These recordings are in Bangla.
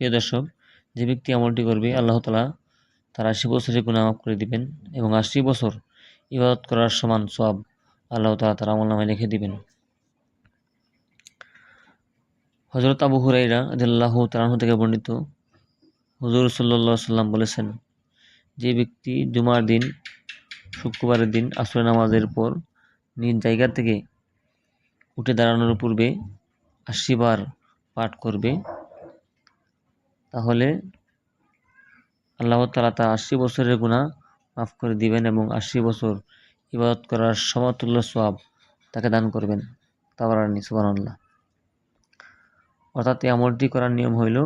প্রিয় দর্শক, যে ব্যক্তি আমলটি করবে, আল্লাহ তালা তার আশি বছরের গুণা মাফ করে দিবেন এবং আশি বছর ইবাদত করার সমান সব আল্লাহ তালা তার আমল নামায় লিখে দিবেন। হজরত আবু হুরাইরা আদাল্লাহ তালাহ থেকে বর্ণিত হুজুর সাল্লা সাল্লাম বলেছেন, যে ব্যক্তি জুমার দিন, শুক্রবারের দিন আসর নামাজের পর নিজ জায়গা থেকে উঠে দাঁড়ানোর পূর্বে আশিবার পাঠ করবে তাহলে আল্লাহ তালা তা আশি বছরের গুণা মাফ করে দিবেন এবং আশি বছর ইবাদত করার সমতুল্য সব তাকে দান করবেন। তাবারানি সুবানাল্লাহ অর্থাৎ এই আমলটি করার নিয়ম হইল,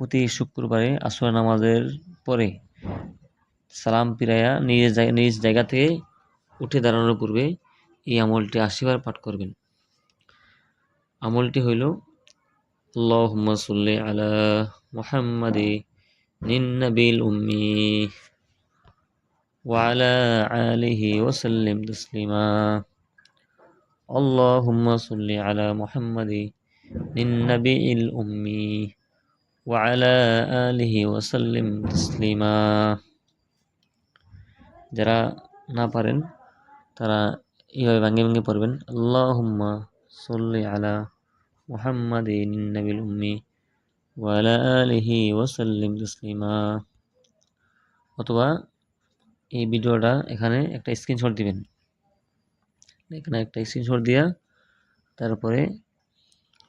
প্রতি শুক্রবারে আসর নামাজের পরে সালাম পিরাইয়া নিজ নিজ জায়গা থেকে উঠে দাঁড়ানোর পূর্বে এই আমলটি আশিবার পাঠ করবেন। আমলটি হইল, আল্লাহুম্মা সাল্লি আলা মুহাম্মাদি নিন্নাবিল উম্মি وعلى آله وسلم تسليما اللهم صل على محمد النبي الأمي وعلى آله وسلم تسليما যারা না পারেন তারা এইভাবে ভাঙ্গে ভাঙ্গে পড়বেন আল্লাহুম্মা সল্লি আলা মুহাম্মাদিন নবিল উম্মি ওয়ালা আলিহি ওয়াসাল্লিম তসলিমা অথবা এই ভিডিওটা এখানে একটা স্ক্রিনশট দিবেন। এখানে একটা স্ক্রিনশট দিয়া তারপরে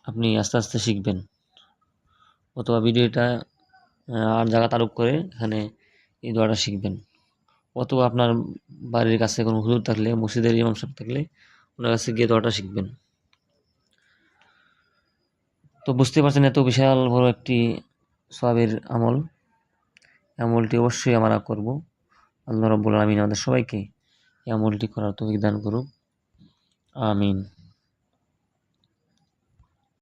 আপনি আস্তে আস্তে শিখবেন। অথবা ভিডিওটা আর জায়গা তারুক করে এখানে এই দোয়াটা শিখবেন। অথবা আপনার বাড়ির কাছে কোনো হুজুর থাকলে, মসজিদের ইমাম সাহেব থাকলে, ওনার কাছে গিয়ে দোয়াটা শিখবেন। তো বুঝতে পারছেন, এত বিশাল বড় একটি সবের আমল। আমলটি অবশ্যই আমরা করব। আল্লাহ রব্বুল আমিন আমাদের সবাইকে এই আমলটি করার তৌফিক দান করুক। আমিন।